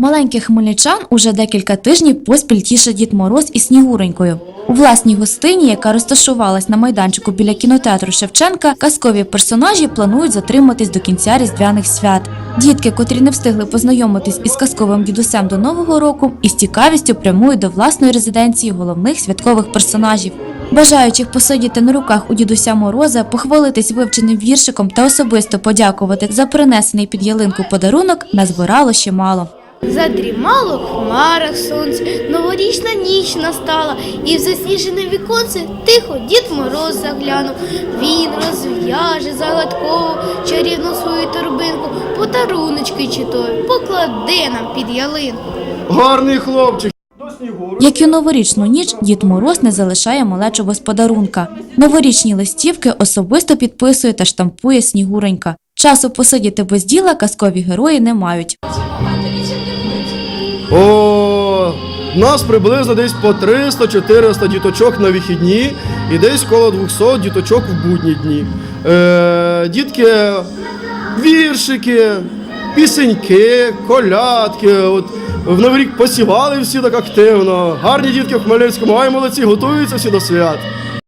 Маленьких хмельничан уже декілька тижнів поспіль тішить Дід Мороз із Снігуренькою. У власній гостині, яка розташувалась на майданчику біля кінотеатру Шевченка, казкові персонажі планують затриматись до кінця різдвяних свят. Дітки, котрі не встигли познайомитись із казковим дідусем до нового року, із цікавістю прямують до власної резиденції головних святкових персонажів. Бажаючих посидіти на руках у дідуся Мороза, похвалитись вивченим віршиком та особисто подякувати за принесений під ялинку подарунок назбирало ще мало. Задрімало в хмарах сонце, новорічна ніч настала, і в засніжене віконце тихо Дід Мороз заглянув. Він розв'яже загадково чарівну свою торбинку, подаруночки чи той покладе нам під ялинку. Гарний хлопчик. До снігу. Як і новорічну ніч, Дід Мороз не залишає малечу без подарунка. Новорічні листівки особисто підписує та штампує Снігуренька. Часу посидіти без діла казкові герої не мають. О, нас приблизно десь по 300-400 діточок на вихідні і десь коло 200 діточок в будні дні. Е, дітки, віршики, пісеньки, колядки. От, в Новий рік посівали всі так активно. Гарні дітки в Хмельницькому, ай молодці, готуються всі до свят.